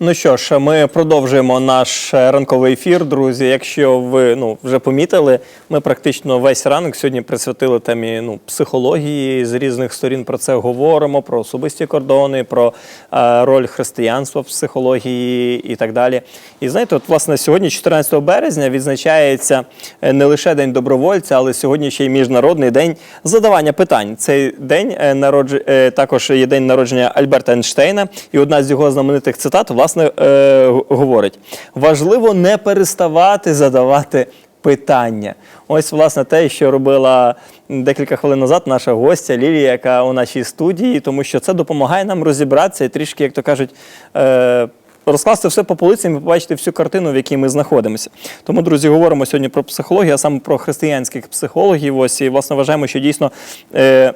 Ну що ж, ми продовжуємо наш е, ранковий ефір, друзі. Якщо ви ну вже помітили, ми практично весь ранок сьогодні присвятили темі ну, психології з різних сторін про це говоримо, про особисті кордони, про е, роль християнства в психології і так далі. І знаєте, от власне сьогодні, 14 березня, відзначається е, не лише день добровольця, але сьогодні ще й міжнародний день задавання питань. Цей день е, народж... також є день народження Альберта Ейнштейна, і одна з його знаменитих цитат власне е, говорить: важливо не переставати задавати питання. Ось власне те, що робила декілька хвилин назад наша гостя Лілія, яка у нашій студії, тому що це допомагає нам розібратися і трішки, як то кажуть. Е, Розкласти все по полицям і побачити всю картину, в якій ми знаходимося. Тому, друзі, говоримо сьогодні про психологію, а саме про християнських психологів. Ось і власне вважаємо, що дійсно е,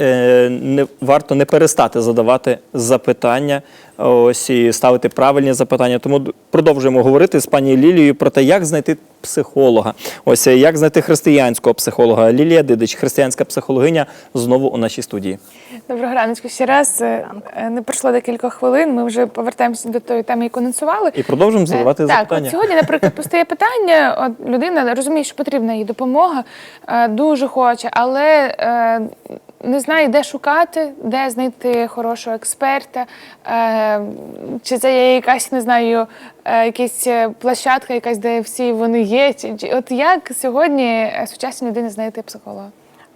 е, не варто не перестати задавати запитання, ось і ставити правильні запитання. Тому продовжуємо говорити з пані Лілією про те, як знайти психолога. Ось е, як знайти християнського психолога. Лілія Дидич, християнська психологиня, знову у нашій студії. Доброго раночку ще раз. Е, е, Не пройшло декілька хвилин. Ми вже повертаємося до тої теми, яку анонсували. І продовжуємо задавати так, запитання. от сьогодні, наприклад, постає питання. От людина розуміє, що потрібна їй допомога, дуже хоче, але не знає, де шукати, де знайти хорошого експерта. Е, чи це є якась, не знаю, е, якась е, площадка, якась, де всі вони є. От як сьогодні сучасній людині знайти психолога?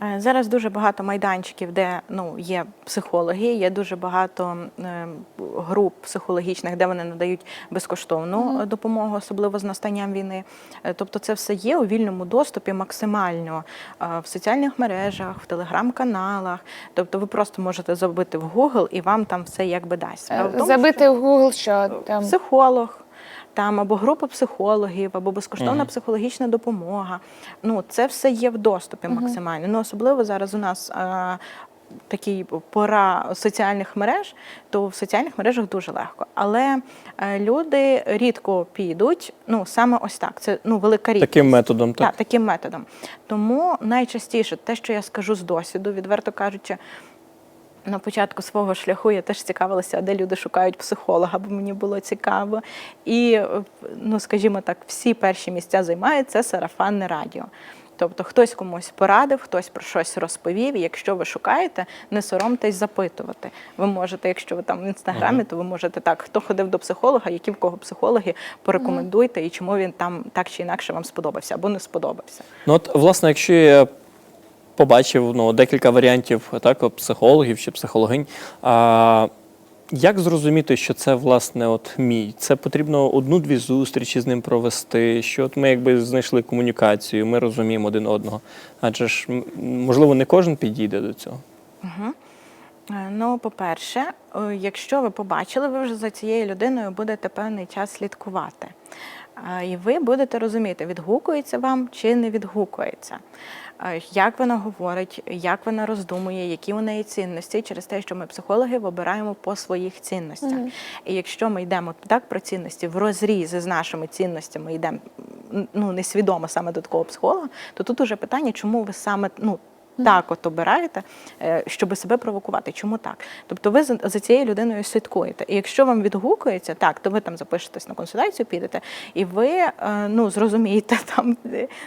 Е, Зараз дуже багато майданчиків, де ну є психологи, є дуже багато е, груп психологічних, де вони надають безкоштовну е, допомогу, особливо з настанням війни. Е, Тобто, це все є у вільному доступі максимально в соціальних мережах, в телеграм-каналах. Тобто, ви просто можете забити в Google і вам там все якби дасть. Тому, Забити в Google, що там. психолог. Там або група психологів, або безкоштовна психологічна допомога. Ну це все є в доступі максимально. Ну особливо зараз у нас такий пора соціальних мереж, то в соціальних мережах дуже легко. Але е, люди рідко підуть. Ну саме ось так. Це ну велика рідкість. Таким методом, так. Так, таким методом. Тому найчастіше те, що я скажу з досвіду, відверто кажучи. На початку свого шляху я теж цікавилася, де люди шукають психолога, бо мені було цікаво. І, ну скажімо так, всі перші місця займають це сарафанне радіо. Тобто хтось комусь порадив, хтось про щось розповів. І якщо ви шукаєте, не соромтесь запитувати. Ви можете, якщо ви там в інстаграмі, то ви можете так, хто ходив до психолога, які в кого психологи, порекомендуйте і чому він там так чи інакше вам сподобався або не сподобався. Ну от, власне, якщо я побачив ну, декілька варіантів так, психологів чи психологинь, а, як зрозуміти, що це власне от мій? Це потрібно одну-дві зустрічі з ним провести, що от ми якби знайшли комунікацію, ми розуміємо один одного. Адже ж можливо не кожен підійде до цього. Е, Ну, по-перше, е, якщо ви побачили, ви вже за цією людиною будете певний час слідкувати. Е, І ви будете розуміти, відгукується вам чи не відгукується. Е, Як вона говорить, як вона роздумує, які у неї цінності, через те, що ми психологи вибираємо по своїх цінностях. І якщо ми йдемо так про цінності в розріз з нашими цінностями, йдемо ну, несвідомо саме до такого психолога, то тут уже питання, чому ви саме ну, так от обираєте, е, щоб себе провокувати. Чому так? Тобто ви за, цією людиною слідкуєте. І якщо вам відгукується, так, то ви там запишетесь на консультацію, підете, і ви е, ну, зрозумієте там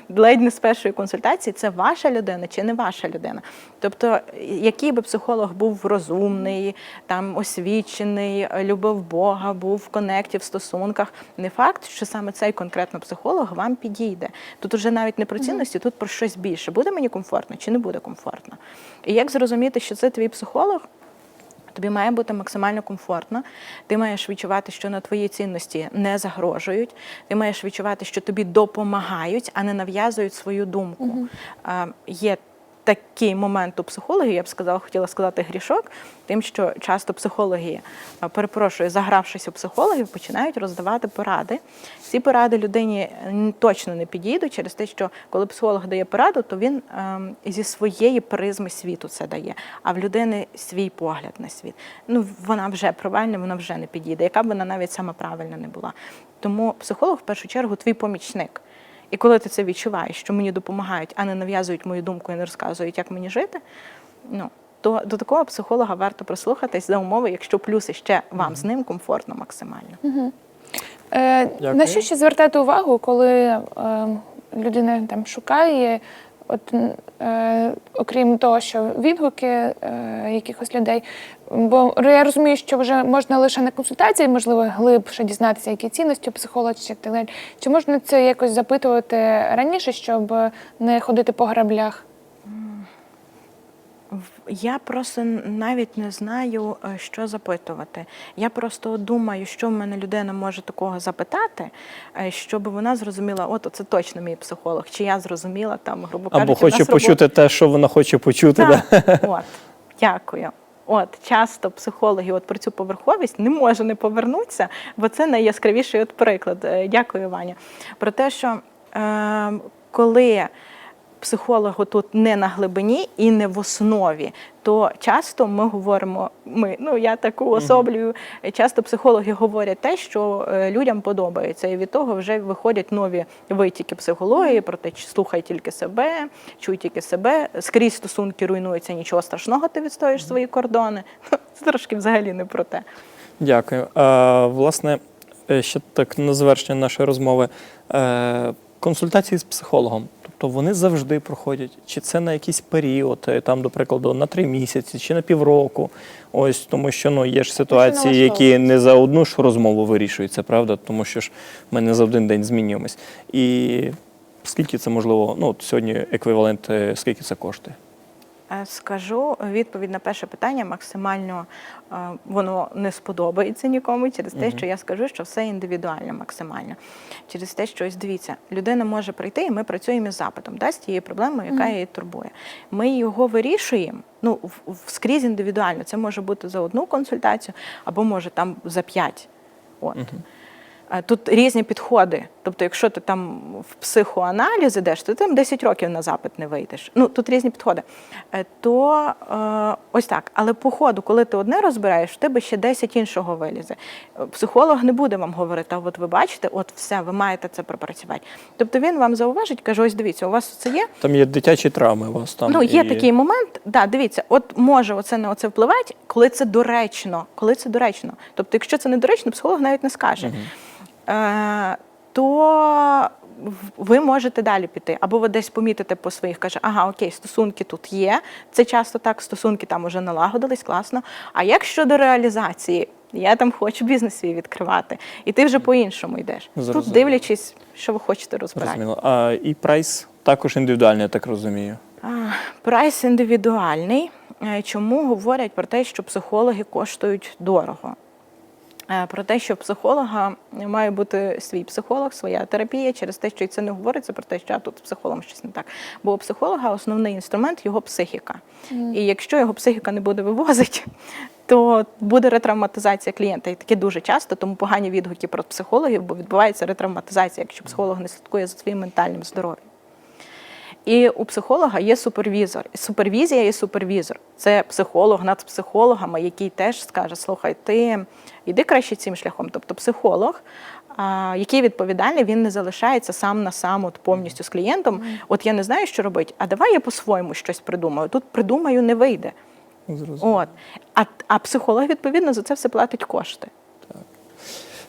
ледь не з першої консультації, це ваша людина чи не ваша людина. Тобто, який би психолог був розумний, там освічений, любив Бога, був в конекті, в стосунках, не факт, що саме цей конкретно психолог вам підійде. Тут уже навіть не про цінності, тут про щось більше. Буде мені комфортно чи не буде комфортно? І як зрозуміти, що це твій психолог? Тобі має бути максимально комфортно. Ти маєш відчувати, що на твої цінності не загрожують. Ти маєш відчувати, що тобі допомагають, а не нав'язують свою думку. Е, Є такий момент у психології, я б сказала, хотіла сказати грішок, тим, що часто психологи, е, перепрошую, загравшись у психологів, починають роздавати поради. Ці поради людині точно не підійдуть через те, що коли психолог дає пораду, то він ем, зі своєї призми світу це дає, а в людини свій погляд на світ. Ну вона вже правильна, вона вже не підійде, яка б вона навіть сама правильна не була. Тому психолог в першу чергу твій помічник. І коли ти це відчуваєш, що мені допомагають, а не нав'язують мою думку і не розказують, як мені жити, ну то до такого психолога варто прислухатись за умови, якщо плюси ще вам з ним комфортно максимально. Е, Дякую. на що ще звертати увагу, коли е, людина там шукає, от, е, окрім того, що відгуки е, якихось людей, бо я розумію, що вже можна лише на консультації, можливо, глибше дізнатися, які цінності у чи так далі. Чи можна це якось запитувати раніше, щоб не ходити по граблях? Я просто навіть не знаю, е, що запитувати. Я просто думаю, що в мене людина може такого запитати, е, щоб вона зрозуміла, от це точно мій психолог, чи я зрозуміла там, грубо кажучи, Або хоче почути те, що вона хоче почути. Да? Так, от, дякую. От часто психологи от про цю поверховість не може не повернутися, бо це найяскравіший от приклад. Е, Дякую, Ваня. Про те, що е, коли психолог тут не на глибині і не в основі, то часто ми говоримо, ми, ну я так уособлюю, часто психологи говорять те, що е, людям подобається, і від того вже виходять нові витіки психології про те, чи слухай тільки себе, чуй тільки себе, скрізь стосунки руйнуються, нічого страшного, ти відстоїш свої кордони. Це трошки взагалі не про те. Дякую. А, власне, е, ще так на завершення нашої розмови. Е, консультації з психологом. Тобто вони завжди проходять, чи це на якийсь період, е, там, до прикладу, на три місяці, чи на півроку. Ось тому, що ну є ж ситуації, які не за одну ж розмову вирішуються, правда? Тому що ж ми не за один день змінюємось. І скільки це можливо, ну от сьогодні еквівалент, е, скільки це коштує? Е, Скажу відповідь на перше питання максимально е, воно не сподобається нікому через те, що я скажу, що все індивідуально максимально. Через те, що ось дивіться, людина може прийти, і ми працюємо із запитом да, з тією проблемою, яка її турбує. Ми його вирішуємо. Ну, скрізь індивідуально. Це може бути за одну консультацію, або може там за п'ять. От. Тут різні підходи. Тобто, якщо ти там в психоаналіз ідеш, то ти там 10 років на запит не вийдеш. Ну тут різні підходи. Е, То е, ось так. Але по ходу, коли ти одне розбираєш, в тебе ще 10 іншого вилізе. Психолог не буде вам говорити, а от ви бачите, от все, ви маєте це пропрацювати. Тобто він вам зауважить, каже: ось дивіться, у вас це є. Там є дитячі травми у вас там. Ну, є і- такий момент, да, дивіться, от може оце на оце впливати, коли це доречно. Коли це доречно. Тобто, якщо це недоречно, психолог навіть не скаже. Е, то ви можете далі піти. Або ви десь помітите по своїх, каже, ага, окей, стосунки тут є. Це часто так, стосунки там уже налагодились, класно. А як щодо реалізації? Я там хочу бізнес свій відкривати, і ти вже по-іншому йдеш. Зрозуміло. Тут дивлячись, що ви хочете розбирати. Зрозуміло. А, і прайс також індивідуальний, я так розумію. А, Прайс індивідуальний. Е, Чому говорять про те, що психологи коштують дорого? Е, Про те, що психолога має бути свій психолог, своя терапія, через те, що і це не говориться про те, що а, тут психологом щось не так. Бо у психолога основний інструмент його психіка. І якщо його психіка не буде вивозити, то буде ретравматизація клієнта. І таке дуже часто, тому погані відгуки про психологів, бо відбувається ретравматизація, якщо психолог не слідкує за своїм ментальним здоров'ям. І у психолога є супервізор. Супервізія є супервізор. Це психолог над психологами, який теж скаже: слухай, ти йди краще цим шляхом. Тобто психолог, який відповідальний, він не залишається сам на сам от повністю з клієнтом. От я не знаю, що робити, а давай я по-своєму щось придумаю. Тут придумаю, не вийде. Зрозуміло. От. А, а психолог, відповідно, за це все платить кошти.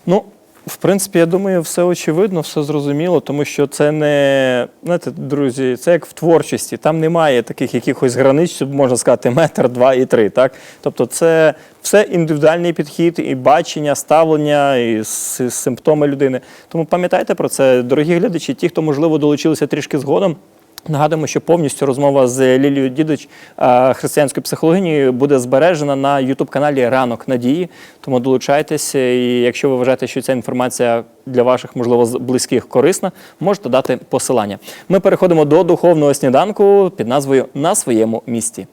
Ну, в принципі, я думаю, все очевидно, все зрозуміло, тому що це не, знаєте, друзі, це як в творчості. Там немає таких якихось границь, щоб можна сказати, метр, два і три. Так? Тобто, це все індивідуальний підхід, і бачення, ставлення, і симптоми людини. Тому пам'ятайте про це, дорогі глядачі, ті, хто, можливо, долучилися трішки згодом. Нагадуємо, що повністю розмова з Лілією Дідич, е, християнською психологією буде збережена на Ютуб-каналі Ранок Надії. Тому долучайтеся, і якщо ви вважаєте, що ця інформація для ваших, можливо, близьких корисна, можете дати посилання. Ми переходимо до духовного сніданку під назвою На своєму місці.